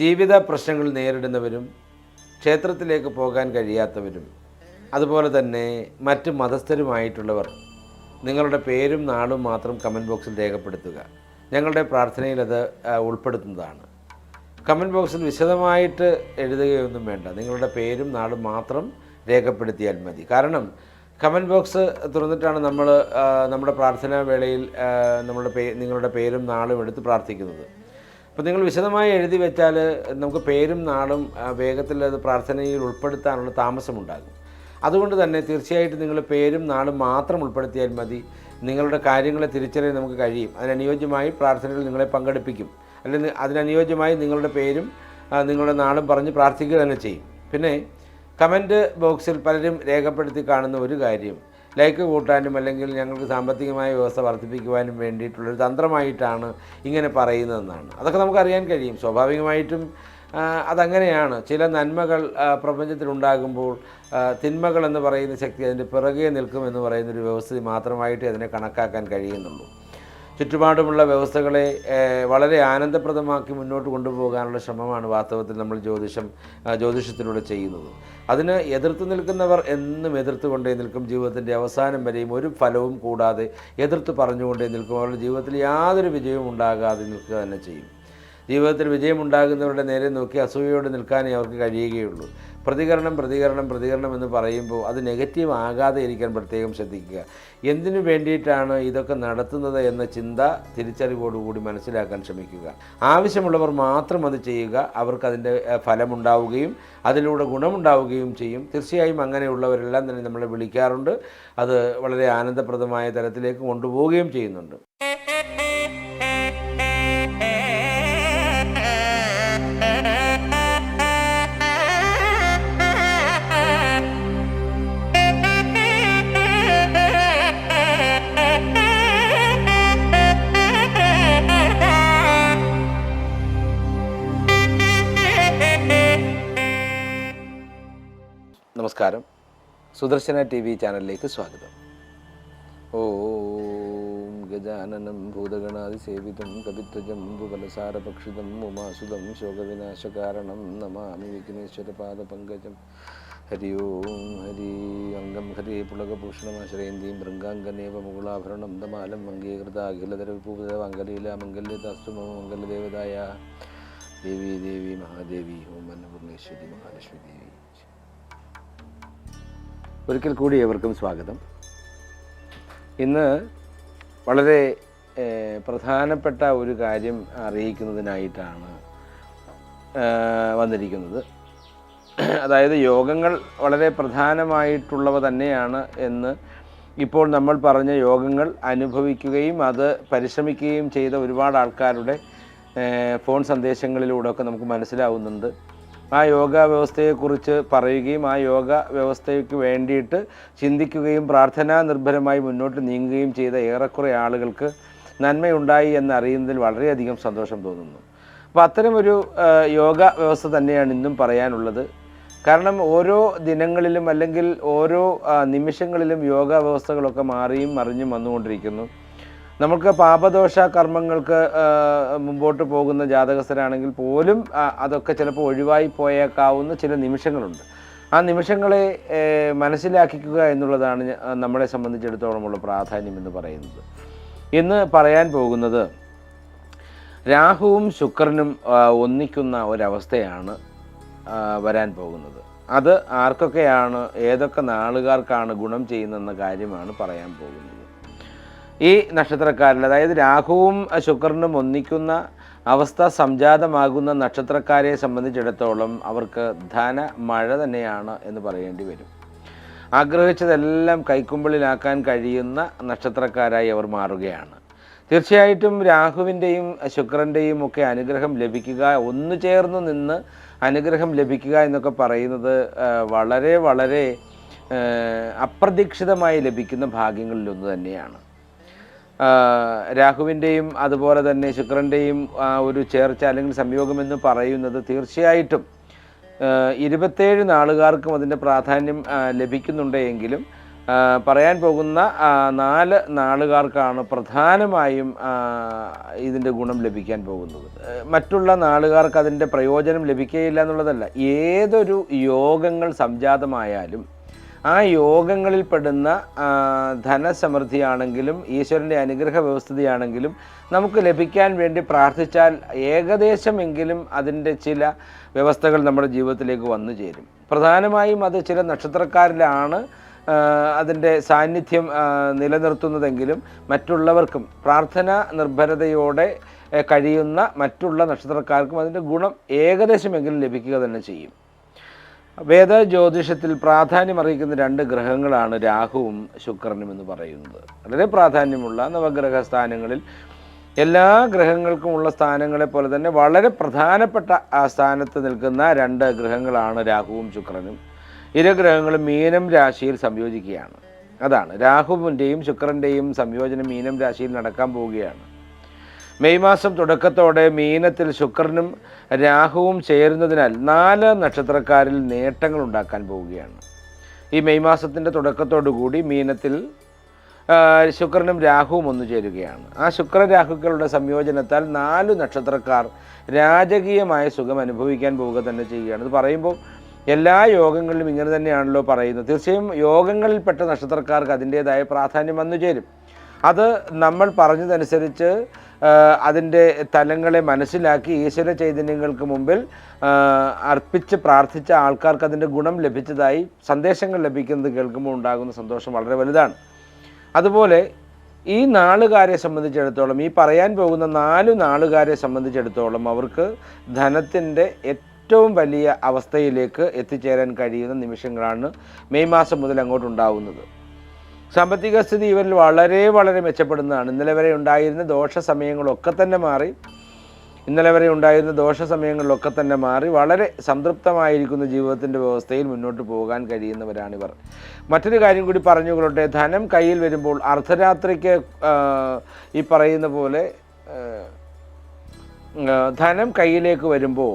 ജീവിത പ്രശ്നങ്ങൾ നേരിടുന്നവരും ക്ഷേത്രത്തിലേക്ക് പോകാൻ കഴിയാത്തവരും അതുപോലെ തന്നെ മറ്റ് മതസ്ഥരുമായിട്ടുള്ളവർ നിങ്ങളുടെ പേരും നാളും മാത്രം കമന്റ് ബോക്സിൽ രേഖപ്പെടുത്തുക. ഞങ്ങളുടെ പ്രാർത്ഥനയിൽ അത് ഉൾപ്പെടുത്തുന്നതാണ്. കമന്റ് ബോക്സിൽ വിശദമായിട്ട് എഴുതുകയൊന്നും വേണ്ട. നിങ്ങളുടെ പേരും നാളും മാത്രം രേഖപ്പെടുത്തിയാൽ മതി. കാരണം കമന്റ് ബോക്സ് തുറന്നിട്ടാണ് നമ്മൾ നമ്മുടെ പ്രാർത്ഥനാ വേളയിൽ നമ്മുടെ പേ നിങ്ങളുടെ പേരും നാളും എടുത്ത് പ്രാർത്ഥിക്കുന്നത്. അപ്പോൾ നിങ്ങൾ വിശദമായി എഴുതി വെച്ചാൽ നമുക്ക് പേരും നാളും വേഗത്തിൽ അത് പ്രാർത്ഥനയിൽ ഉൾപ്പെടുത്താനുള്ള താമസമുണ്ടാകും. അതുകൊണ്ട് തന്നെ തീർച്ചയായിട്ടും നിങ്ങൾ പേരും നാളും മാത്രം ഉൾപ്പെടുത്തിയാൽ മതി. നിങ്ങളുടെ കാര്യങ്ങളെ തിരിച്ചറിയാൻ നമുക്ക് കഴിയും. അതിനനുയോജ്യമായി പ്രാർത്ഥനയിൽ നിങ്ങളെ പങ്കെടുപ്പിക്കും. അല്ലെങ്കിൽ അതിനനുയോജ്യമായി നിങ്ങളുടെ പേരും നിങ്ങളുടെ നാളും പറഞ്ഞ് പ്രാർത്ഥിക്കുക തന്നെ ചെയ്യും. പിന്നെ കമന്റ് ബോക്സിൽ പലരും രേഖപ്പെടുത്തി കാണുന്ന ഒരു കാര്യം. ലൈക്ക് കൂട്ടാനും അല്ലെങ്കിൽ ഞങ്ങൾക്ക് സാമ്പത്തികമായ വ്യവസ്ഥ വർദ്ധിപ്പിക്കുവാനും വേണ്ടിയിട്ടുള്ളൊരു തന്ത്രമായിട്ടാണ് ഇങ്ങനെ പറയുന്നതെന്നാണ്. അതൊക്കെ നമുക്കറിയാൻ കഴിയും. സ്വാഭാവികമായിട്ടും അതങ്ങനെയാണ്. ചില നന്മകൾ പ്രപഞ്ചത്തിലുണ്ടാകുമ്പോൾ തിന്മകൾ എന്ന് പറയുന്ന ശക്തി അതിന്റെ പിറകെ നിൽക്കുമെന്ന് പറയുന്നൊരു വ്യവസ്ഥ മാത്രമായിട്ട് അതിനെ കണക്കാക്കാൻ കഴിയുന്നുള്ളൂ. ചുറ്റുപാടുമുള്ള വ്യവസ്ഥകളെ വളരെ ആനന്ദപ്രദമാക്കി മുന്നോട്ട് കൊണ്ടുപോകാനുള്ള ശ്രമമാണ് വാസ്തവത്തിൽ നമ്മൾ ജ്യോതിഷം ജ്യോതിഷത്തിലൂടെ ചെയ്യുന്നത്. അതിന് എതിർത്ത് നിൽക്കുന്നവർ എന്നും എതിർത്ത് കൊണ്ടേ നിൽക്കും. ജീവിതത്തിന്റെ അവസാനം വരെയും ഒരു ഫലവും കൂടാതെ എതിർത്ത് പറഞ്ഞുകൊണ്ടേ നിൽക്കും. അവരുടെ ജീവിതത്തിൽ യാതൊരു വിജയവും ഉണ്ടാകാതെ നിൽക്കുക തന്നെ ചെയ്യും. ജീവിതത്തിൽ വിജയമുണ്ടാകുന്നവരുടെ നേരെ നോക്കി അസൂയയോടെ നിൽക്കാനേ അവർക്ക് കഴിയുകയുള്ളൂ. പ്രതികരണം പ്രതികരണം പ്രതികരണം എന്ന് പറയുമ്പോൾ അത് നെഗറ്റീവ് ആകാതെ ഇരിക്കാൻ പ്രത്യേകം ശ്രദ്ധിക്കുക. എന്തിനു വേണ്ടിയിട്ടാണ് ഇതൊക്കെ നടത്തുന്നത് എന്ന ചിന്ത തിരിച്ചറിവോടുകൂടി മനസ്സിലാക്കാൻ ശ്രമിക്കുക. ആവശ്യമുള്ളവർ മാത്രം അത് ചെയ്യുക അവർക്ക് അതിന്റെ ഫലമുണ്ടാവുകയും അതിലൂടെ ഗുണമുണ്ടാവുകയും ചെയ്യും. തീർച്ചയായും അങ്ങനെയുള്ളവരെല്ലാം തന്നെ നമ്മളെ വിളിക്കാറുണ്ട്. അത് വളരെ ആനന്ദപ്രദമായ തരത്തിലേക്ക് കൊണ്ടുപോവുകയും ചെയ്യുന്നുണ്ട്. സുദർശന ടി വി ചാനലിലേക്ക് സ്വാഗതം. ഓം ഗജാനനം ഭൂതഗണാതിസേവിതം കവിത്വജംബുബലസാരഭക്ഷിതം ഉമാസുതം ശോകവിനാശകാരണം നമാമി വിഘ്നേശ്വരപാദപങ്കജം. ഹരി ഓം ഹരി അംഗം ഹരി പുളകഭൂഷണമാശ്രയന്തിയും മൃംഗാംഗനേവ മുകുളാഭരണം ദമാലം അംഗീകൃത അഖിലതര വിപൂത മംഗലീല മംഗല്യതാസ്തു മമ മംഗലദേവതായ ദേവി ദേവി മഹാദേവി ഓം അന്നപൂർണേശ്വരി മഹാലക്ഷ്മി ദേവി. ഒരിക്കൽ കൂടി ഏവർക്കും സ്വാഗതം. ഇന്ന് വളരെ പ്രധാനപ്പെട്ട ഒരു കാര്യം അറിയിക്കുന്നതിനായിട്ടാണ് വന്നിരിക്കുന്നത്. അതായത് യോഗങ്ങൾ വളരെ പ്രധാനമായിട്ടുള്ളവ തന്നെയാണ് എന്ന് ഇപ്പോൾ നമ്മൾ പറഞ്ഞ യോഗങ്ങൾ അനുഭവിക്കുകയും അത് പരിശ്രമിക്കുകയും ചെയ്ത ഒരുപാട് ആൾക്കാരുടെ ഫോൺ സന്ദേശങ്ങളിലൂടെ ഒക്കെ നമുക്ക് മനസ്സിലാവുന്നുണ്ട്. ആ യോഗ വ്യവസ്ഥയെക്കുറിച്ച് പറയുകയും ആ യോഗ വ്യവസ്ഥയ്ക്ക് വേണ്ടിയിട്ട് ചിന്തിക്കുകയും പ്രാർത്ഥനാ നിർഭരമായി മുന്നോട്ട് നീങ്ങുകയും ചെയ്ത ഏറെക്കുറെ ആളുകൾക്ക് നന്മയുണ്ടായി എന്നറിയുന്നതിൽ വളരെയധികം സന്തോഷം തോന്നുന്നു. അപ്പോൾ അത്തരമൊരു യോഗ വ്യവസ്ഥ തന്നെയാണ് ഇന്നും പറയാനുള്ളത്. കാരണം ഓരോ ദിനങ്ങളിലും അല്ലെങ്കിൽ ഓരോ നിമിഷങ്ങളിലും യോഗ വ്യവസ്ഥകളൊക്കെ മാറിയും മറിഞ്ഞും വന്നുകൊണ്ടിരിക്കുന്നു. നമുക്ക് പാപദോഷ കർമ്മങ്ങൾക്ക് മുമ്പോട്ട് പോകുന്ന ജാതകസ്ഥരാണെങ്കിൽ പോലും അതൊക്കെ ചിലപ്പോൾ ഒഴിവായി പോയേക്കാവുന്ന ചില നിമിഷങ്ങളുണ്ട്. ആ നിമിഷങ്ങളെ മനസ്സിലാക്കിക്കുക എന്നുള്ളതാണ് നമ്മളെ സംബന്ധിച്ചിടത്തോളമുള്ള പ്രാധാന്യം എന്ന് പറയുന്നത്. ഇന്ന് പറയാൻ പോകുന്നത് രാഹുവും ശുക്രനും ഒന്നിക്കുന്ന ഒരവസ്ഥയാണ് വരാൻ പോകുന്നത്. അത് ആർക്കൊക്കെയാണ് ഏതൊക്കെ നാളുകാർക്കാണ് ഗുണം ചെയ്യുന്നതെന്ന കാര്യമാണ് പറയാൻ പോകുന്നത്. ഈ നക്ഷത്രക്കാരിൽ അതായത് രാഹുവും ശുക്രനും ഒന്നിക്കുന്ന അവസ്ഥ സംജാതമാകുന്ന നക്ഷത്രക്കാരെ സംബന്ധിച്ചിടത്തോളം അവർക്ക് ധന മഴ തന്നെയാണ് എന്ന് പറയേണ്ടി വരും. ആഗ്രഹിച്ചതെല്ലാം കൈക്കുമ്പിളിലാക്കാൻ കഴിയുന്ന നക്ഷത്രക്കാരായി അവർ മാറുകയാണ്. തീർച്ചയായിട്ടും രാഹുവിന്റെയും ശുക്രന്റെയും ഒക്കെ അനുഗ്രഹം ലഭിക്കുക ഒന്നു ചേർന്ന് നിന്ന് അനുഗ്രഹം ലഭിക്കുക എന്നൊക്കെ പറയുന്നത് വളരെ വളരെ അപ്രതീക്ഷിതമായി ലഭിക്കുന്ന ഭാഗ്യങ്ങളിലൊന്ന് തന്നെയാണ്. രാഹുവിന്റെയും അതുപോലെ തന്നെ ശുക്രന്റെയും ഒരു ചേർച്ച അല്ലെങ്കിൽ സംയോഗം എന്ന് പറയുന്നത് തീർച്ചയായിട്ടും ഇരുപത്തേഴ് നാളുകാർക്കും അതിന്റെ പ്രാധാന്യം ലഭിക്കുന്നുണ്ട് എങ്കിലും പറയാൻ പോകുന്ന നാല് നാളുകാർക്കാണ് പ്രധാനമായും ഇതിന്റെ ഗുണം ലഭിക്കാൻ പോകുന്നത്. മറ്റുള്ള നാളുകാർക്ക് അതിന്റെ പ്രയോജനം ലഭിക്കുകയില്ല എന്നുള്ളതല്ല. ഏതൊരു യോഗങ്ങൾ സംജാതമായാലും ആ യോഗങ്ങളിൽ പെടുന്ന ധനസമൃദ്ധിയാണെങ്കിലും ഈശ്വരന്റെ അനുഗ്രഹ വ്യവസ്ഥതയാണെങ്കിലും നമുക്ക് ലഭിക്കാൻ വേണ്ടി പ്രാർത്ഥിച്ചാൽ ഏകദേശമെങ്കിലും അതിന്റെ ചില വ്യവസ്ഥകൾ നമ്മുടെ ജീവിതത്തിലേക്ക് വന്നു ചേരും. പ്രധാനമായും അത് ചില നക്ഷത്രക്കാരിലാണ് അതിന്റെ സാന്നിധ്യം നിലനിർത്തുന്നതെങ്കിലും മറ്റുള്ളവർക്കും പ്രാർത്ഥന നിർഭരതയോടെ കഴിയുന്ന മറ്റുള്ള നക്ഷത്രക്കാർക്കും അതിന്റെ ഗുണം ഏകദേശമെങ്കിലും ലഭിക്കുക തന്നെ ചെയ്യും. വേദ ജ്യോതിഷത്തിൽ പ്രാധാന്യം അറിയിക്കുന്ന രണ്ട് ഗ്രഹങ്ങളാണ് രാഹുവും ശുക്രനും എന്ന് പറയുന്നത്. വളരെ പ്രാധാന്യമുള്ള നവഗ്രഹ സ്ഥാനങ്ങളിൽ എല്ലാ ഗ്രഹങ്ങൾക്കുമുള്ള സ്ഥാനങ്ങളെ പോലെ തന്നെ വളരെ പ്രധാനപ്പെട്ട ആ സ്ഥാനത്ത് നിൽക്കുന്ന രണ്ട് ഗ്രഹങ്ങളാണ് രാഹുവും ശുക്രനും. ഇരു ഗ്രഹങ്ങളും മീനം രാശിയിൽ സംയോജിക്കുകയാണ്. അതാണ്. രാഹുവിന്റെയും ശുക്രന്റെയും സംയോജനം മീനം രാശിയിൽ നടക്കാൻ പോവുകയാണ്. മെയ് മാസം തുടക്കത്തോടെ മീനത്തിൽ ശുക്രനും രാഹുവും ചേരുന്നതിനാൽ നാല് നക്ഷത്രക്കാരിൽ നേട്ടങ്ങൾ ഉണ്ടാക്കാൻ പോവുകയാണ്. ഈ മെയ് മാസത്തിന്റെ തുടക്കത്തോടുകൂടി മീനത്തിൽ ശുക്രനും രാഹുവും ഒന്നു ചേരുകയാണ്. ആ ശുക്രരാഹുക്കളുടെ സംയോജനത്താൽ നാല് നക്ഷത്രക്കാർ രാജകീയമായ സുഖം അനുഭവിക്കാൻ പോവുക തന്നെ ചെയ്യുകയാണ്. ഇത് പറയുമ്പോൾ എല്ലാ യോഗങ്ങളിലും ഇങ്ങനെ തന്നെയാണല്ലോ പറയുന്നത്. തീർച്ചയായും യോഗങ്ങളിൽപ്പെട്ട നക്ഷത്രക്കാർക്ക് അതിന്റേതായ പ്രാധാന്യം വന്നു ചേരും. അത് നമ്മൾ പറഞ്ഞതനുസരിച്ച് അതിന്റെ തലങ്ങളെ മനസ്സിലാക്കി ഈശ്വര ചൈതന്യങ്ങൾക്ക് മുമ്പിൽ അർപ്പിച്ച് പ്രാർത്ഥിച്ച ആൾക്കാർക്ക് അതിന്റെ ഗുണം ലഭിച്ചതായി സന്ദേശങ്ങൾ ലഭിക്കുന്നത് കേൾക്കുമ്പോൾ ഉണ്ടാകുന്ന സന്തോഷം വളരെ വലുതാണ്. അതുപോലെ ഈ നാളുകാരെ സംബന്ധിച്ചിടത്തോളം ഈ പറയാൻ പോകുന്ന നാല് നാളുകാരെ സംബന്ധിച്ചിടത്തോളം അവർക്ക് ധനത്തിന്റെ ഏറ്റവും വലിയ അവസ്ഥയിലേക്ക് എത്തിച്ചേരാൻ കഴിയുന്ന നിമിഷങ്ങളാണ് മെയ് മാസം മുതൽ അങ്ങോട്ട് ഉണ്ടാവുന്നത്. സാമ്പത്തിക സ്ഥിതി ഇവരിൽ വളരെ വളരെ മെച്ചപ്പെടുന്നതാണ്. ഇന്നലെ വരെ ഉണ്ടായിരുന്ന ദോഷ സമയങ്ങളൊക്കെ തന്നെ മാറി. ഇന്നലെ വരെ ഉണ്ടായിരുന്ന ദോഷ സമയങ്ങളിലൊക്കെ തന്നെ മാറി. വളരെ സംതൃപ്തമായിരിക്കുന്ന ജീവിതത്തിന്റെ വ്യവസ്ഥയിൽ മുന്നോട്ട് പോകാൻ കഴിയുന്നവരാണിവർ. മറ്റൊരു കാര്യം കൂടി പറഞ്ഞുകൊള്ളട്ടെ. ധനം കയ്യിൽ വരുമ്പോൾ അർദ്ധരാത്രിക്ക് ഈ പറയുന്ന പോലെ ധനം കയ്യിലേക്ക് വരുമ്പോൾ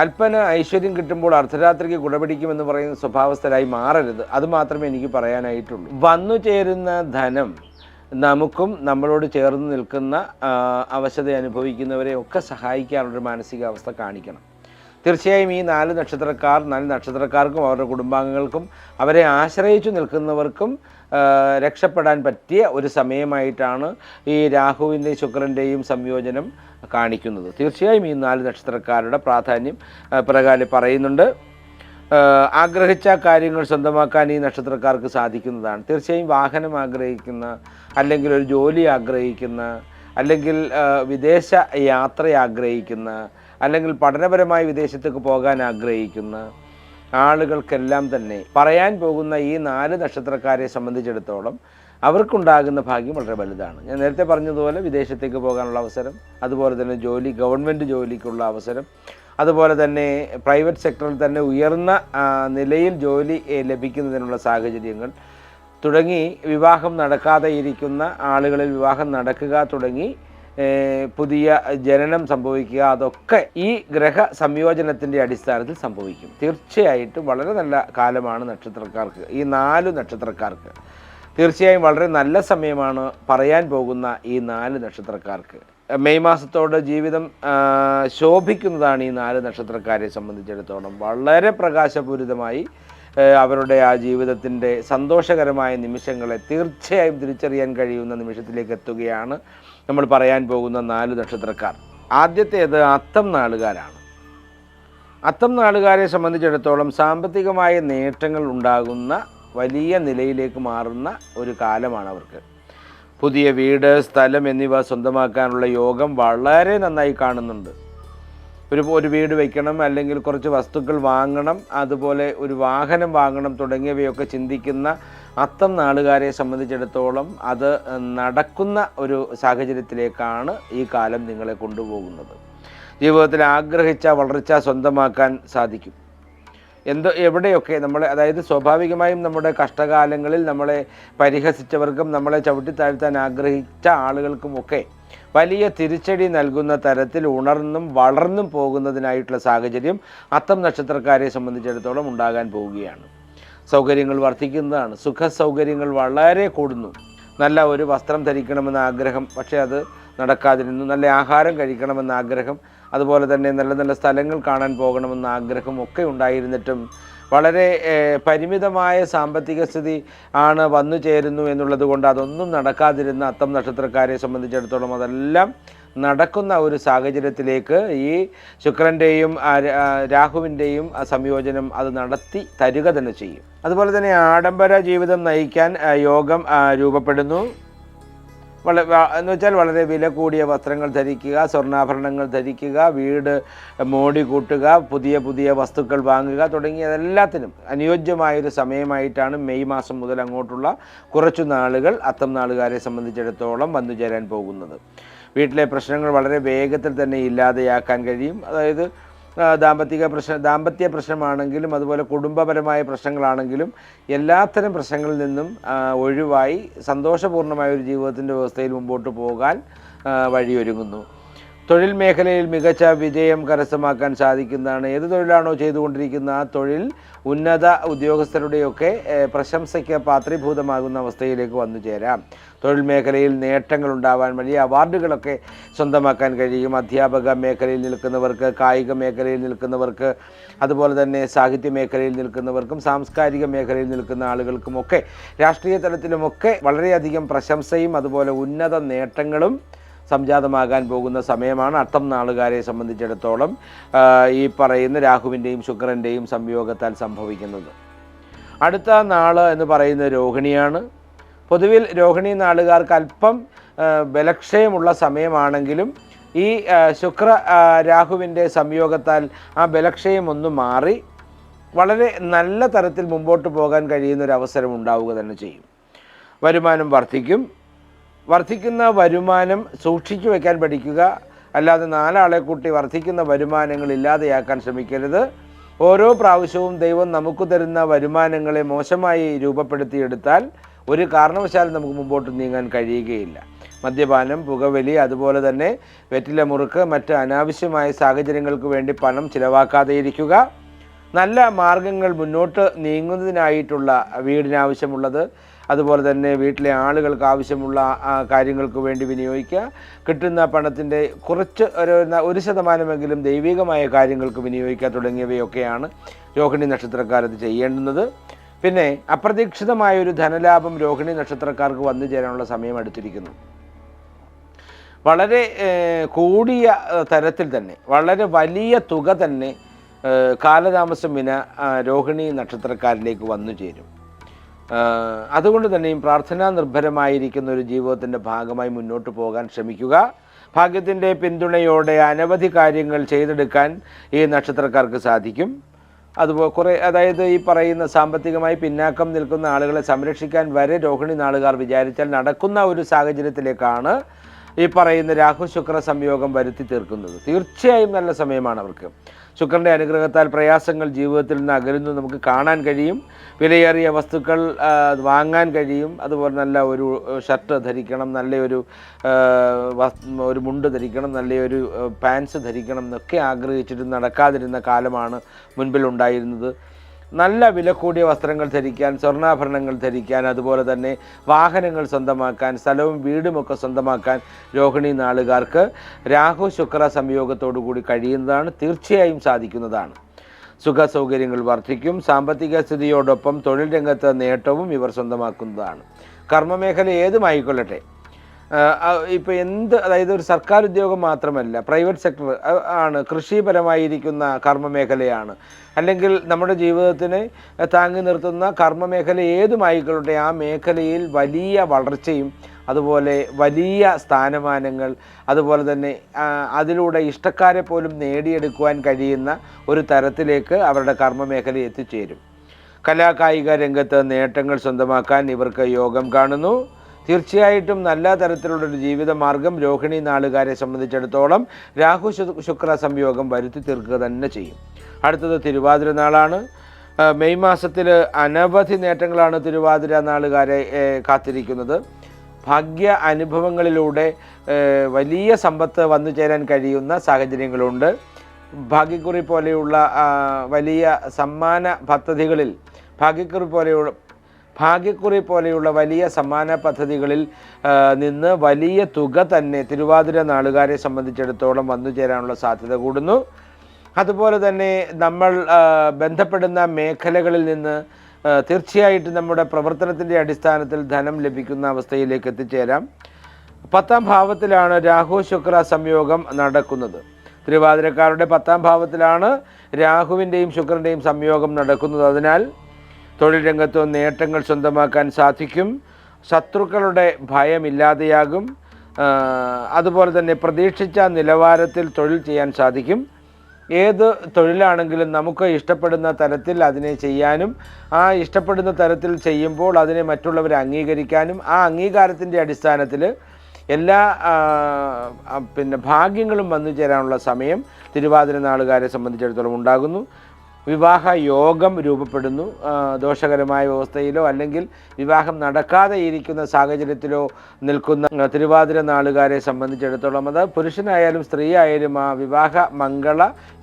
അല്പന ഐശ്വര്യം കിട്ടുമ്പോൾ അർദ്ധരാത്രിക്ക് കുടപിടിക്കുമെന്ന് പറയുന്ന സ്വഭാവസ്ഥരായി മാറരുത്. അത് മാത്രമേ എനിക്ക് പറയാനായിട്ടുള്ളൂ. വന്നു ചേരുന്ന ധനം നമുക്കും നമ്മളോട് ചേർന്ന് നിൽക്കുന്ന അവശത അനുഭവിക്കുന്നവരെ ഒക്കെ സഹായിക്കാനുള്ളൊരു മാനസികാവസ്ഥ കാണിക്കണം. തീർച്ചയായും ഈ നാല് നക്ഷത്രക്കാർ നാല് നക്ഷത്രക്കാർക്കും അവരുടെ കുടുംബാംഗങ്ങൾക്കും അവരെ ആശ്രയിച്ചു നിൽക്കുന്നവർക്കും രക്ഷപ്പെടാൻ പറ്റിയ ഒരു സമയമായിട്ടാണ് ഈ രാഹുവിന്റെയും ശുക്രന്റെയും സംയോജനം കാണിക്കുന്നത്. തീർച്ചയായും ഈ നാല് നക്ഷത്രക്കാരുടെ പ്രാധാന്യം പ്രകാരം പറയുന്നുണ്ട്. ആഗ്രഹിച്ച കാര്യങ്ങൾ സ്വന്തമാക്കാൻ ഈ നക്ഷത്രക്കാർക്ക് സാധിക്കുന്നതാണ്. തീർച്ചയായും വാഹനം ആഗ്രഹിക്കുന്ന അല്ലെങ്കിൽ ഒരു ജോലി ആഗ്രഹിക്കുന്ന അല്ലെങ്കിൽ വിദേശ യാത്ര ആഗ്രഹിക്കുന്ന അല്ലെങ്കിൽ പഠനപരമായി വിദേശത്തേക്ക് പോകാൻ ആഗ്രഹിക്കുന്ന ആളുകൾക്കെല്ലാം തന്നെ പറയാൻ പോകുന്ന ഈ നാല് നക്ഷത്രക്കാരെ സംബന്ധിച്ചിടത്തോളം അവർക്കുണ്ടാകുന്ന ഭാഗ്യം വളരെ വലുതാണ്. ഞാൻ നേരത്തെ പറഞ്ഞതുപോലെ വിദേശത്തേക്ക് പോകാനുള്ള അവസരം അതുപോലെ തന്നെ ജോലി ഗവൺമെന്റ് ജോലിക്കുള്ള അവസരം അതുപോലെ തന്നെ പ്രൈവറ്റ് സെക്ടറിൽ തന്നെ ഉയർന്ന നിലയിൽ ജോലി ലഭിക്കുന്നതിനുള്ള സാഹചര്യങ്ങൾ തുടങ്ങി വിവാഹം നടക്കാതെ ഇരിക്കുന്ന ആളുകളിൽ വിവാഹം നടക്കുക തുടങ്ങി പുതിയ ജനനം സംഭവിക്കുക അതൊക്കെ ഈ ഗ്രഹ സംയോജനത്തിന്റെ അടിസ്ഥാനത്തിൽ സംഭവിക്കും. തീർച്ചയായിട്ടും വളരെ നല്ല കാലമാണ് നക്ഷത്രക്കാർക്ക് ഈ നാല് നക്ഷത്രക്കാർക്ക്. തീർച്ചയായും വളരെ നല്ല സമയമാണ് പറയാൻ പോകുന്ന ഈ നാല് നക്ഷത്രക്കാർക്ക്. മെയ് മാസത്തോട് ജീവിതം ശോഭിക്കുന്നതാണ് ഈ നാല് നക്ഷത്രക്കാരെ സംബന്ധിച്ചിടത്തോളം. വളരെ പ്രകാശപൂരിതമായി അവരുടെ ആ ജീവിതത്തിന്റെ സന്തോഷകരമായ നിമിഷങ്ങളെ തീർച്ചയായും തിരിച്ചറിയാൻ കഴിയുന്ന നിമിഷത്തിലേക്ക് എത്തുകയാണ് നമ്മൾ പറയാൻ പോകുന്ന നാല് നക്ഷത്രക്കാർ. ആദ്യത്തേത് അത്തം നാളുകാരാണ്. അത്തം നാളുകാരെ സംബന്ധിച്ചിടത്തോളം സാമ്പത്തികമായ നേട്ടങ്ങൾ ഉണ്ടാകുന്ന വലിയ നിലയിലേക്ക് മാറുന്ന ഒരു കാലമാണ് അവർക്ക്. പുതിയ വീട് സ്ഥലം എന്നിവ സ്വന്തമാക്കാനുള്ള യോഗം വളരെ നന്നായി കാണുന്നുണ്ട്. ഒരു ഒരു വീട് വയ്ക്കണം അല്ലെങ്കിൽ കുറച്ച് വസ്തുക്കൾ വാങ്ങണം അതുപോലെ ഒരു വാഹനം വാങ്ങണം തുടങ്ങിയവയൊക്കെ ചിന്തിക്കുന്ന അത്തം നാളുകാരെ സംബന്ധിച്ചിടത്തോളം അത് നടക്കുന്ന ഒരു സാഹചര്യത്തിലേക്കാണ് ഈ കാലം നിങ്ങളെ കൊണ്ടുപോകുന്നത്. ജീവിതത്തിൽ ആഗ്രഹിച്ച വളർച്ച സ്വന്തമാക്കാൻ സാധിക്കും. എന്തോ എവിടെയൊക്കെ നമ്മളെ അതായത് സ്വാഭാവികമായും നമ്മുടെ കഷ്ടകാലങ്ങളിൽ നമ്മളെ പരിഹസിച്ചവർക്കും നമ്മളെ ചവിട്ടിത്താഴ്ത്താൻ ആഗ്രഹിച്ച ആളുകൾക്കുമൊക്കെ വലിയ തിരിച്ചടി നൽകുന്ന തരത്തിൽ ഉണർന്നും വളർന്നും പോകുന്നതിനായിട്ടുള്ള സാഹചര്യം അത്തം നക്ഷത്രക്കാരെ സംബന്ധിച്ചിടത്തോളം ഉണ്ടാകാൻ പോവുകയാണ്. സൗകര്യങ്ങൾ വർദ്ധിക്കുന്നതാണ്. സുഖ സൗകര്യങ്ങൾ വളരെ കൂടുന്നു. നല്ല ഒരു വസ്ത്രം ധരിക്കണമെന്ന ആഗ്രഹം പക്ഷേ അത് നടക്കാതിരുന്നു. നല്ല ആഹാരം കഴിക്കണമെന്ന ആഗ്രഹം അതുപോലെ തന്നെ നല്ല നല്ല സ്ഥലങ്ങൾ കാണാൻ പോകണമെന്ന ആഗ്രഹം ഒക്കെ ഉണ്ടായിരുന്നിട്ടും വളരെ പരിമിതമായ സാമ്പത്തിക സ്ഥിതി ആണ് വന്നു ചേരുന്നു എന്നുള്ളത് കൊണ്ട് അതൊന്നും നടക്കാതിരുന്ന അത്തം നക്ഷത്രക്കാരെ സംബന്ധിച്ചിടത്തോളം അതെല്ലാം നടക്കുന്ന ഒരു സാഹചര്യത്തിലേക്ക് ഈ ശുക്രന്റെയും രാഹുവിന്റെയും സംയോജനം അത് നടത്തി തരിക തന്നെ ചെയ്യും. അതുപോലെ തന്നെ ആഡംബര ജീവിതം നയിക്കാൻ യോഗം രൂപപ്പെടുന്നു. എന്ന് വെച്ചാൽ വളരെ വില കൂടിയ വസ്ത്രങ്ങൾ ധരിക്കുക സ്വർണാഭരണങ്ങൾ ധരിക്കുക വീട് മോടി കൂട്ടുക പുതിയ പുതിയ വസ്തുക്കൾ വാങ്ങുക തുടങ്ങിയതെല്ലാത്തിനും അനുയോജ്യമായൊരു സമയമായിട്ടാണ് മെയ് മാസം മുതൽ അങ്ങോട്ടുള്ള കുറച്ചു നാളുകൾ അത്തം നാളുകാരെ സംബന്ധിച്ചിടത്തോളം വന്നു ചേരാൻ പോകുന്നത്. വീട്ടിലെ പ്രശ്നങ്ങൾ വളരെ വേഗത്തിൽ തന്നെ ഇല്ലാതെയാക്കാൻ കഴിയും. അതായത് ദാമ്പത്തിക പ്രശ്ന ദാമ്പത്യ പ്രശ്നമാണെങ്കിലും അതുപോലെ കുടുംബപരമായ പ്രശ്നങ്ങളാണെങ്കിലും എല്ലാത്തരം പ്രശ്നങ്ങളിൽ നിന്നും ഒഴിവായി സന്തോഷപൂർണമായ ഒരു ജീവിതത്തിന്റെ വ്യവസ്ഥയിൽ മുമ്പോട്ട് പോകാൻ വഴിയൊരുങ്ങുന്നു. തൊഴിൽ മേഖലയിൽ മികച്ച വിജയം കരസ്ഥമാക്കാൻ സാധിക്കുന്നതാണ്. ഏത് തൊഴിലാണോ ചെയ്തുകൊണ്ടിരിക്കുന്ന ആ തൊഴിൽ ഉന്നത ഉദ്യോഗസ്ഥരുടെയൊക്കെ പ്രശംസയ്ക്ക് പാത്രീഭൂതമാകുന്ന അവസ്ഥയിലേക്ക് വന്നു ചേരാം. തൊഴിൽ മേഖലയിൽ നേട്ടങ്ങൾ ഉണ്ടാവാൻ വലിയ അവാർഡുകളൊക്കെ സ്വന്തമാക്കാൻ കഴിയും. അധ്യാപക മേഖലയിൽ നിൽക്കുന്നവർക്ക് കായിക മേഖലയിൽ നിൽക്കുന്നവർക്ക് അതുപോലെ തന്നെ സാഹിത്യ മേഖലയിൽ നിൽക്കുന്നവർക്കും സാംസ്കാരിക മേഖലയിൽ നിൽക്കുന്ന ആളുകൾക്കുമൊക്കെ രാഷ്ട്രീയ തലത്തിലുമൊക്കെ വളരെയധികം പ്രശംസയും അതുപോലെ ഉന്നത നേട്ടങ്ങളും സംജാതമാകാൻ പോകുന്ന സമയമാണ്. അത്തം നാളുകാരെ സംബന്ധിച്ചിടത്തോളം ഈ പറയുന്ന രാഹുവിന്റെയും ശുക്രന്റെയും സംയോഗത്താൽ സംഭവിക്കുന്നത്. അടുത്ത നാൾ എന്ന് പറയുന്ന രോഹിണിയാണ്. പൊതുവിൽ രോഹിണി നാളുകാർക്ക് അല്പം ബലക്ഷയമുള്ള സമയമാണെങ്കിലും ഈ ശുക്ര രാഹുവിന്റെ സംയോഗത്താൽ ആ ബലക്ഷയം ഒന്ന് മാറി വളരെ നല്ല തരത്തിൽ മുമ്പോട്ട് പോകാൻ കഴിയുന്ന ഒരു അവസരം ഉണ്ടാവുക തന്നെ ചെയ്യും. വരുമാനം വർദ്ധിക്കും. വർദ്ധിക്കുന്ന വരുമാനം സൂക്ഷിച്ചു വെക്കാൻ പഠിക്കുക. അല്ലാതെ നാലാളെ കൂട്ടി വർദ്ധിക്കുന്ന വരുമാനങ്ങൾ ഇല്ലാതെയാക്കാൻ ശ്രമിക്കരുത്. ഓരോ പ്രാവശ്യവും ദൈവം നമുക്ക് തരുന്ന വരുമാനങ്ങളെ മോശമായി രൂപപ്പെടുത്തിയെടുത്താൽ ഒരു കാരണവശാലും നമുക്ക് മുമ്പോട്ട് നീങ്ങാൻ കഴിയുകയില്ല. മദ്യപാനം പുകവലി അതുപോലെ തന്നെ വെറ്റില മുറുക്ക് മറ്റ് അനാവശ്യമായ സാഹചര്യങ്ങൾക്ക് വേണ്ടി പണം ചിലവാക്കാതെ ഇരിക്കുക നല്ല മാർഗങ്ങൾ മുന്നോട്ട് നീങ്ങുന്നതിനായിട്ടുള്ള വീടിനാവശ്യമുള്ളത്. അതുപോലെ തന്നെ വീട്ടിലെ ആളുകൾക്ക് ആവശ്യമുള്ള കാര്യങ്ങൾക്ക് വേണ്ടി വിനിയോഗിക്കുക. കിട്ടുന്ന പണത്തിന്റെ കുറച്ച് ഒരു ഒരു ശതമാനമെങ്കിലും ദൈവികമായ കാര്യങ്ങൾക്ക് വിനിയോഗിക്കുക തുടങ്ങിയവയൊക്കെയാണ് രോഹിണി നക്ഷത്രക്കാരത് ചെയ്യേണ്ടുന്നത്. പിന്നെ അപ്രതീക്ഷിതമായ ഒരു ധനലാഭം രോഹിണി നക്ഷത്രക്കാർക്ക് വന്നു ചേരാനുള്ള സമയം അടുത്തിരിക്കുന്നു വളരെ കൂടിയ തരത്തിൽ തന്നെ വളരെ വലിയ തുക തന്നെ കാലതാമസം വിന രോഹിണി നക്ഷത്രക്കാരിലേക്ക് വന്നു ചേരും. അതുകൊണ്ട് തന്നെയും പ്രാർത്ഥനാ നിർഭരമായിരിക്കുന്ന ഒരു ജീവിതത്തിന്റെ ഭാഗമായി മുന്നോട്ട് പോകാൻ ശ്രമിക്കുക. ഭാഗ്യത്തിന്റെ പിന്തുണയോടെ അനവധി കാര്യങ്ങൾ ചെയ്തെടുക്കാൻ ഈ നക്ഷത്രക്കാർക്ക് സാധിക്കും. അതുപോലെ കുറേ അതായത് ഈ പറയുന്ന സാമ്പത്തികമായി പിന്നാക്കം നിൽക്കുന്ന ആളുകളെ സംരക്ഷിക്കാൻ വരെ രോഹിണി നാളുകാർ വിചാരിച്ചാൽ നടക്കുന്ന ഒരു സാഹചര്യത്തിലേക്കാണ് ഈ പറയുന്ന രാഹു ശുക്ര സംയോഗം വരുത്തി തീർക്കുന്നത്. തീർച്ചയായും നല്ല സമയമാണ് അവർക്ക്. ശുക്രന്റെ അനുഗ്രഹത്താൽ പ്രയാസങ്ങൾ ജീവിതത്തിൽ നിന്ന് അകലുന്നു നമുക്ക് കാണാൻ കഴിയും. വിലയേറിയ വസ്തുക്കൾ വാങ്ങാൻ കഴിയും. അതുപോലെ നല്ല ഒരു ഷർട്ട് ധരിക്കണം നല്ലൊരു ഒരു മുണ്ട് ധരിക്കണം നല്ലൊരു പാൻസ് ധരിക്കണം എന്നൊക്കെ ആഗ്രഹിച്ചിട്ട് നടക്കാതിരുന്ന കാലമാണ് മുൻപിൽ ഉണ്ടായിരുന്നത്. നല്ല വില കൂടിയ വസ്ത്രങ്ങൾ ധരിക്കാൻ സ്വർണാഭരണങ്ങൾ ധരിക്കാൻ അതുപോലെ തന്നെ വാഹനങ്ങൾ സ്വന്തമാക്കാൻ സ്ഥലവും വീടുമൊക്കെ സ്വന്തമാക്കാൻ രോഹിണി നാളുകാർക്ക് രാഹു ശുക്ര സംയോഗത്തോടു കൂടി കഴിയുന്നതാണ് തീർച്ചയായും സാധിക്കുന്നതാണ്. സുഖ സൗകര്യങ്ങൾ വർദ്ധിക്കും സാമ്പത്തിക സ്ഥിതിയോടൊപ്പം തൊഴിൽ രംഗത്ത് നേട്ടവും ഇവർ സ്വന്തമാക്കുന്നതാണ്. കർമ്മമേഖല ഏതുമായിക്കൊള്ളട്ടെ? ഇപ്പോൾ എന്ത് അതായത് ഒരു സർക്കാർ ഉദ്യോഗം മാത്രമല്ല പ്രൈവറ്റ് സെക്ടർ ആണ് കൃഷിപരമായിരിക്കുന്ന കർമ്മ മേഖലയാണ് അല്ലെങ്കിൽ നമ്മുടെ ജീവിതത്തിന് താങ്ങി നിർത്തുന്ന കർമ്മ മേഖല ഏതുമായിക്കൊള്ളട്ടെ ആ മേഖലയിൽ വലിയ വളർച്ചയും അതുപോലെ വലിയ സ്ഥാനമാനങ്ങൾ അതുപോലെ തന്നെ അതിലൂടെ ഇഷ്ടക്കാരെ പോലും നേടിയെടുക്കുവാൻ കഴിയുന്ന ഒരു തരത്തിലേക്ക് അവരുടെ കർമ്മ മേഖല എത്തിച്ചേരും. കലാകായിക രംഗത്ത് നേട്ടങ്ങൾ സ്വന്തമാക്കാൻ ഇവർക്ക് യോഗം കാണുന്നു. തീർച്ചയായിട്ടും നല്ല തരത്തിലുള്ളൊരു ജീവിത മാർഗം രോഹിണി നാളുകാരെ സംബന്ധിച്ചിടത്തോളം രാഹു ശുക്ര സംയോഗം വരുത്തി തീർക്കുക തന്നെ ചെയ്യും. അടുത്തത് തിരുവാതിര നാളാണ്. മെയ് മാസത്തിൽ അനവധി നേട്ടങ്ങളാണ് തിരുവാതിര നാളുകാരെ കാത്തിരിക്കുന്നത്. ഭാഗ്യ അനുഭവങ്ങളിലൂടെ വലിയ സമ്പത്ത് വന്നു ചേരാൻ കഴിയുന്ന സാഹചര്യങ്ങളുണ്ട്. ഭാഗ്യക്കുറി പോലെയുള്ള വലിയ സമ്മാന പദ്ധതികളിൽ ഭാഗ്യക്കുറി പോലെയുള്ള ഭാഗ്യക്കുറി പോലെയുള്ള വലിയ സമ്മാന പദ്ധതികളിൽ നിന്ന് വലിയ തുക തന്നെ തിരുവാതിര നാളുകാരെ സംബന്ധിച്ചിടത്തോളം വന്നു ചേരാനുള്ള സാധ്യത കൂടുന്നു. അതുപോലെ തന്നെ നമ്മൾ ബന്ധപ്പെടുന്ന മേഖലകളിൽ നിന്ന് തീർച്ചയായിട്ടും നമ്മുടെ പ്രവർത്തനത്തിന്റെ അടിസ്ഥാനത്തിൽ ധനം ലഭിക്കുന്ന അവസ്ഥയിലേക്ക് എത്തിച്ചേരാം. പത്താം ഭാവത്തിലാണ് രാഹു ശുക്ര സംയോഗം നടക്കുന്നത്. തിരുവാതിരക്കാരുടെ പത്താം ഭാവത്തിലാണ് രാഹുവിന്റെയും ശുക്രന്റെയും സംയോഗം നടക്കുന്നത്. അതിനാൽ തൊഴിൽ രംഗത്ത് നേട്ടങ്ങൾ സ്വന്തമാക്കാൻ സാധിക്കും. ശത്രുക്കളുടെ ഭയമില്ലാതെയാകും. അതുപോലെ തന്നെ പ്രതീക്ഷിച്ച നിലവാരത്തിൽ തൊഴിൽ ചെയ്യാൻ സാധിക്കും. ഏത് തൊഴിലാണെങ്കിലും നമുക്ക് ഇഷ്ടപ്പെടുന്ന തരത്തിൽ അതിനെ ചെയ്യാനും ആ ഇഷ്ടപ്പെടുന്ന തരത്തിൽ ചെയ്യുമ്പോൾ അതിനെ മറ്റുള്ളവർ അംഗീകരിക്കാനും ആ അംഗീകാരത്തിന്റെ അടിസ്ഥാനത്തിൽ എല്ലാ പിന്നെ ഭാഗ്യങ്ങളും വന്നു ചേരാനുള്ള സമയം തിരുവാതിര നാളുകാരെ സംബന്ധിച്ചിടത്തോളം ഉണ്ടാകുന്നു. വിവാഹ യോഗം രൂപപ്പെടുന്നു. ദോഷകരമായ വ്യവസ്ഥയിലോ അല്ലെങ്കിൽ വിവാഹം നടക്കാതെ ഇരിക്കുന്ന സാഹചര്യത്തിലോ നിൽക്കുന്ന തിരുവാതിര നാളുകാരെ സംബന്ധിച്ചിടത്തോളം അത് പുരുഷനായാലും സ്ത്രീ ആയാലും ആ വിവാഹ മംഗള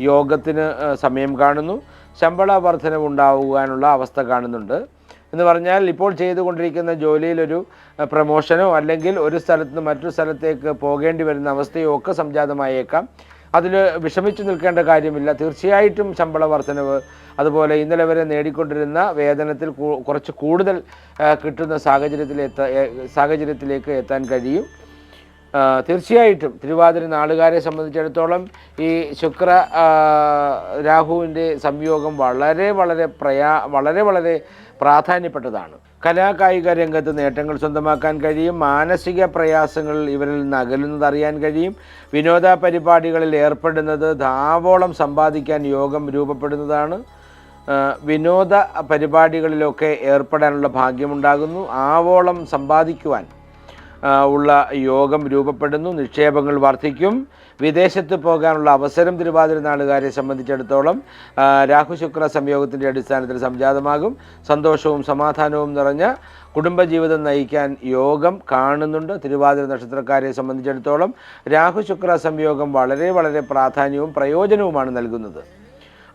യോഗത്തിന് സമയം കാണുന്നു. ശമ്പള വർധനവ് ഉണ്ടാവുവാനുള്ള അവസ്ഥ കാണുന്നുണ്ട്. എന്ന് പറഞ്ഞാൽ ഇപ്പോൾ ചെയ്തുകൊണ്ടിരിക്കുന്ന ജോലിയിലൊരു പ്രമോഷനോ അല്ലെങ്കിൽ ഒരു സ്ഥലത്ത് നിന്ന് മറ്റൊരു സ്ഥലത്തേക്ക് പോകേണ്ടി വരുന്ന അവസ്ഥയോ ഒക്കെ സംജാതമായേക്കാം. അതിൽ വിഷമിച്ചു നിൽക്കേണ്ട കാര്യമില്ല. തീർച്ചയായിട്ടും ശമ്പള വർധനവ് അതുപോലെ ഇന്നലെ വരെ നേടിക്കൊണ്ടിരുന്ന വേതനത്തിൽ കുറച്ച് കൂടുതൽ കിട്ടുന്ന സാഹചര്യത്തിൽ എത്ത സാഹചര്യത്തിലേക്ക് എത്താൻ കഴിയും. തീർച്ചയായിട്ടും തിരുവാതിര നാളുകാരെ സംബന്ധിച്ചിടത്തോളം ഈ ശുക്ര രാഹുവിന്റെ സംയോഗം വളരെ വളരെ പ്രയാ വളരെ വളരെ പ്രാധാന്യപ്പെട്ടതാണ്. കലാകായിക രംഗത്ത് നേട്ടങ്ങൾ സ്വന്തമാക്കാൻ കഴിയും. മാനസിക പ്രയാസങ്ങൾ ഇവരിൽ നിന്ന് അകലുന്നത് അറിയാൻ കഴിയും. വിനോദ പരിപാടികളിൽ ഏർപ്പെടുന്നത് ധാവോളം സമ്പാദിക്കാൻ യോഗം രൂപപ്പെടുന്നതാണ്. വിനോദ പരിപാടികളിലൊക്കെ ഏർപ്പെടാനുള്ള ഭാഗ്യമുണ്ടാകുന്നു. ആവോളം സമ്പാദിക്കുവാൻ ഉള്ള യോഗം രൂപപ്പെടുന്നു നിക്ഷേപങ്ങൾ വർദ്ധിക്കും വിദേശത്ത് പോകാനുള്ള അവസരം തിരുവാതിര നാളുകാരെ സംബന്ധിച്ചിടത്തോളം രാഹു ശുക്ര സംയോഗത്തിന്റെ അടിസ്ഥാനത്തിൽ സംജാതമാകും. സന്തോഷവും സമാധാനവും നിറഞ്ഞ കുടുംബജീവിതം നയിക്കാൻ യോഗം കാണുന്നുണ്ട്. തിരുവാതിര നക്ഷത്രക്കാരെ സംബന്ധിച്ചിടത്തോളം രാഹു ശുക്ര സംയോഗം വളരെ വളരെ പ്രാധാന്യവും പ്രയോജനവുമാണ് നൽകുന്നത്.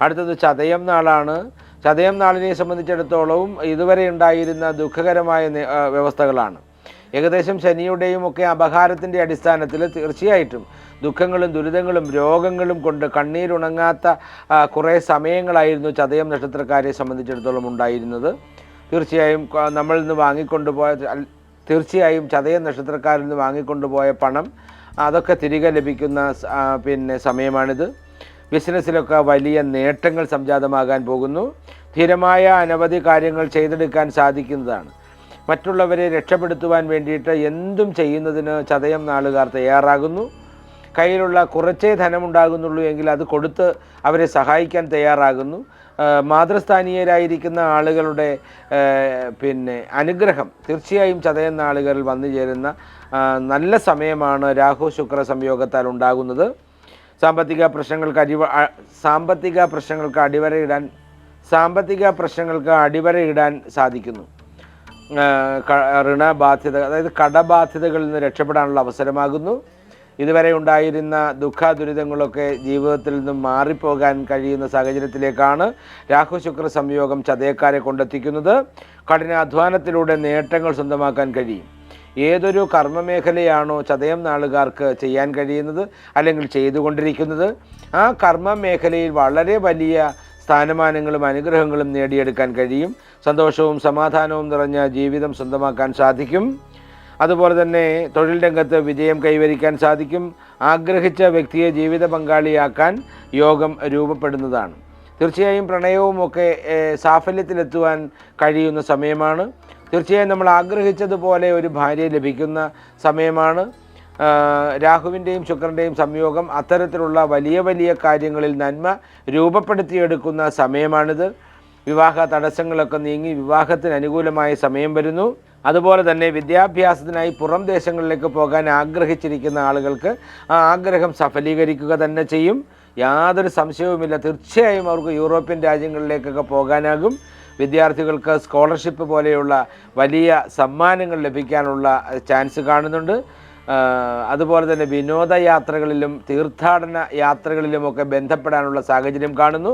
അടുത്തത് ചതയം നാളാണ്. ചതയം നാളിനെ സംബന്ധിച്ചിടത്തോളവും ഇതുവരെ ഉണ്ടായിരുന്ന ദുഃഖകരമായ വ്യവസ്ഥകളാണ്. ഏകദേശം ശനിയുടെയും ഒക്കെ അപഹാരത്തിന്റെ അടിസ്ഥാനത്തിൽ തീർച്ചയായിട്ടും ദുഃഖങ്ങളും ദുരിതങ്ങളും രോഗങ്ങളും കൊണ്ട് കണ്ണീരുണങ്ങാത്ത കുറേ സമയങ്ങളായിരുന്നു ചതയം നക്ഷത്രക്കാരെ സംബന്ധിച്ചിടത്തോളം ഉണ്ടായിരുന്നത്. തീർച്ചയായും നമ്മൾ ഇന്ന് വാങ്ങിക്കൊണ്ടുപോയ തീർച്ചയായും ചതയം നക്ഷത്രക്കാരിൽ നിന്ന് വാങ്ങിക്കൊണ്ടുപോയ പണം അതൊക്കെ തിരികെ ലഭിക്കുന്ന പിന്നെ സമയമാണിത്. ബിസിനസ്സിലൊക്കെ വലിയ നേട്ടങ്ങൾ സംജാതമാകാൻ പോകുന്നു. സ്ഥിരമായ അനവധി കാര്യങ്ങൾ ചെയ്തെടുക്കാൻ സാധിക്കുന്നതാണ്. മറ്റുള്ളവരെ രക്ഷപ്പെടുത്തുവാൻ വേണ്ടിയിട്ട് എന്തും ചെയ്യുന്നതിന് ചതയം നാളുകാർ തയ്യാറാകുന്നു. കയ്യിലുള്ള കുറച്ചേ ധനമുണ്ടാകുന്നുള്ളൂ എങ്കിൽ അത് കൊടുത്ത് അവരെ സഹായിക്കാൻ തയ്യാറാകുന്നു. മാതൃസ്ഥാനീയരായിരിക്കുന്ന ആളുകളുടെ പിന്നെ അനുഗ്രഹം തീർച്ചയായും ചതയം നാളുകളിൽ വന്നു ചേരുന്ന നല്ല സമയമാണ് രാഹു ശുക്ര സംയോഗത്താൽ ഉണ്ടാകുന്നത്. സാമ്പത്തിക പ്രശ്നങ്ങൾക്ക് അടിവ സാമ്പത്തിക പ്രശ്നങ്ങൾക്ക് അടിവരയിടാൻ സാമ്പത്തിക പ്രശ്നങ്ങൾക്ക് അടിവരയിടാൻ സാധിക്കുന്നു. ഋണബാധ്യത അതായത് കടബാധ്യതകളിൽ നിന്ന് രക്ഷപ്പെടാനുള്ള അവസരമാകുന്നു. ഇതുവരെ ഉണ്ടായിരുന്ന ദുഃഖ ദുരിതങ്ങളൊക്കെ ജീവിതത്തിൽ നിന്നും മാറിപ്പോകാൻ കഴിയുന്ന സാഹചര്യത്തിലേക്കാണ് രാഹു ശുക്ര സംയോഗം ചതയക്കാരെ കൊണ്ടെത്തിക്കുന്നത്. കഠിനാധ്വാനത്തിലൂടെ നേട്ടങ്ങൾ സ്വന്തമാക്കാൻ കഴിയും. ഏതൊരു കർമ്മമേഖലയാണോ ചതയം നാളുകാർക്ക് ചെയ്യാൻ കഴിയുന്നത് അല്ലെങ്കിൽ ചെയ്തുകൊണ്ടിരിക്കുന്നത്. ആ കർമ്മമേഖലയിൽ വളരെ വലിയ സ്ഥാനമാനങ്ങളും അനുഗ്രഹങ്ങളും നേടിയെടുക്കാൻ കഴിയും. സന്തോഷവും സമാധാനവും നിറഞ്ഞ ജീവിതം സ്വന്തമാക്കാൻ സാധിക്കും. അതുപോലെ തന്നെ തൊഴിൽ രംഗത്ത് വിജയം കൈവരിക്കാൻ സാധിക്കും. ആഗ്രഹിച്ച വ്യക്തിയെ ജീവിത പങ്കാളിയാക്കാൻ യോഗം രൂപപ്പെടുന്നതാണ്. തീർച്ചയായും പ്രണയവും ഒക്കെ സാഫല്യത്തിലെത്തുവാൻ കഴിയുന്ന സമയമാണ്. തീർച്ചയായും നമ്മൾ ആഗ്രഹിച്ചതുപോലെ ഒരു ഭാര്യ ലഭിക്കുന്ന സമയമാണ്. രാഹുവിന്റെയും ശുക്രന്റെയും സംയോഗം അത്തരത്തിലുള്ള വലിയ വലിയ കാര്യങ്ങളിൽ നന്മ രൂപപ്പെടുത്തിയെടുക്കുന്ന സമയമാണിത്. വിവാഹ തടസ്സങ്ങളൊക്കെ നീങ്ങി വിവാഹത്തിന് അനുകൂലമായ സമയം വരുന്നു. അതുപോലെ തന്നെ വിദ്യാഭ്യാസത്തിനായി പുറം ദേശങ്ങളിലേക്ക് പോകാൻ ആഗ്രഹിച്ചിരിക്കുന്ന ആളുകൾക്ക് ആ ആഗ്രഹം സഫലീകരിക്കുക തന്നെ ചെയ്യും. യാതൊരു സംശയവുമില്ല. തീർച്ചയായും അവർക്ക് യൂറോപ്യൻ രാജ്യങ്ങളിലേക്കൊക്കെ പോകാനാകും. വിദ്യാർത്ഥികൾക്ക് സ്കോളർഷിപ്പ് പോലെയുള്ള വലിയ സമ്മാനങ്ങൾ ലഭിക്കാനുള്ള ചാൻസ് കാണുന്നുണ്ട്. അതുപോലെ തന്നെ വിനോദയാത്രകളിലും തീർത്ഥാടന യാത്രകളിലുമൊക്കെ ബന്ധപ്പെടാനുള്ള സാഹചര്യം കാണുന്നു.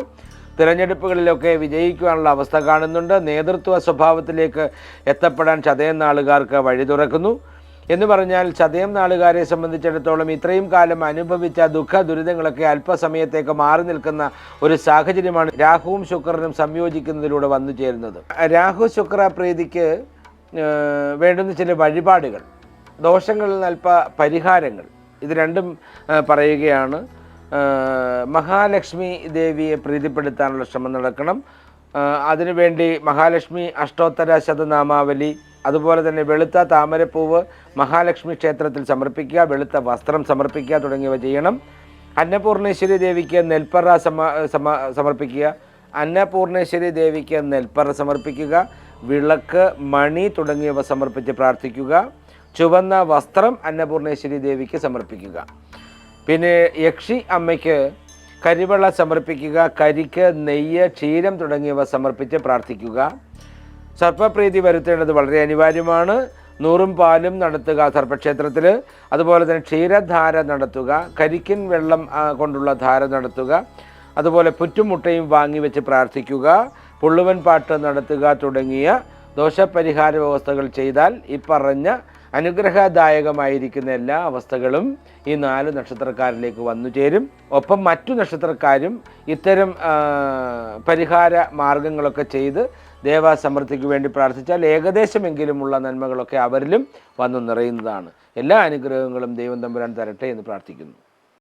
തിരഞ്ഞെടുപ്പുകളിലൊക്കെ വിജയിക്കുവാനുള്ള അവസ്ഥ കാണുന്നുണ്ട്. നേതൃത്വ സ്വഭാവത്തിലേക്ക് എത്തപ്പെടാൻ ചതയം നാളുകാർക്ക് വഴി തുറക്കുന്നു. എന്ന് പറഞ്ഞാൽ ചതയം നാളുകാരെ സംബന്ധിച്ചിടത്തോളം ഇത്രയും കാലം അനുഭവിച്ച ദുഃഖ ദുരിതങ്ങളൊക്കെ അല്പസമയത്തേക്ക് മാറി നിൽക്കുന്ന ഒരു സാഹചര്യമാണ് രാഹുവും ശുക്രനും സംയോജിക്കുന്നതിലൂടെ വന്നു ചേരുന്നത്. രാഹു ശുക്ര പ്രീതിക്ക് വേണ്ടുന്ന ചില വഴിപാടുകൾ. ദോഷങ്ങളിൽ അല്പ പരിഹാരങ്ങൾ. ഇത് രണ്ടും പറയുകയാണ്. മഹാലക്ഷ്മി ദേവിയെ പ്രീതിപ്പെടുത്താനുള്ള ശ്രമം നടക്കണം. അതിനുവേണ്ടി മഹാലക്ഷ്മി അഷ്ടോത്തര ശതനാമാവലി അതുപോലെ തന്നെ വെളുത്ത താമരപ്പൂവ് മഹാലക്ഷ്മി ക്ഷേത്രത്തിൽ സമർപ്പിക്കുക വെളുത്ത വസ്ത്രം സമർപ്പിക്കുക തുടങ്ങിയവ ചെയ്യണം. അന്നപൂർണേശ്വരി ദേവിക്ക് നെൽപ്പറ സമ സമർപ്പിക്കുക. അന്നപൂർണേശ്വരി ദേവിക്ക് നെൽപ്പറ സമർപ്പിക്കുക. വിളക്ക് മണി തുടങ്ങിയവ സമർപ്പിച്ച് പ്രാർത്ഥിക്കുക. ചുവന്ന വസ്ത്രം അന്നപൂർണേശ്വരി ദേവിക്ക് സമർപ്പിക്കുക. പിന്നെ യക്ഷി അമ്മയ്ക്ക് കരിവെള്ള സമർപ്പിക്കുക കരിക്ക് നെയ്യ് ക്ഷീരം തുടങ്ങിയവ സമർപ്പിച്ച് പ്രാർത്ഥിക്കുക. സർപ്പപ്രീതി വരുത്തേണ്ടത് വളരെ അനിവാര്യമാണ്. നൂറും പാലും നടത്തുക സർപ്പക്ഷേത്രത്തിൽ അതുപോലെ തന്നെ ക്ഷീരധാര നടത്തുക കരിക്കിൻ വെള്ളം കൊണ്ടുള്ള ധാര നടത്തുക. അതുപോലെ പുറ്റുമുട്ടയും വാങ്ങി വെച്ച് പ്രാർത്ഥിക്കുക പുള്ളുവൻ പാട്ട് നടത്തുക തുടങ്ങിയ ദോഷപരിഹാര വ്യവസ്ഥകൾ ചെയ്താൽ ഈ പറഞ്ഞ അനുഗ്രഹദായകമായിരിക്കുന്ന എല്ലാ അവസ്ഥകളും ഈ നാല് നക്ഷത്രക്കാരിലേക്ക് വന്നു ചേരും. ഒപ്പം മറ്റു നക്ഷത്രക്കാരും ഇത്തരം പരിഹാര മാർഗങ്ങളൊക്കെ ചെയ്ത് ദേവാസമൃദ്ധിക്ക് വേണ്ടി പ്രാർത്ഥിച്ചാൽ ഏകദേശമെങ്കിലുമുള്ള നന്മകളൊക്കെ അവരിലും വന്നു നിറയുന്നതാണ്. എല്ലാ അനുഗ്രഹങ്ങളും ദൈവം തമ്പുരാൻ തരട്ടെ എന്ന് പ്രാർത്ഥിക്കുന്നു.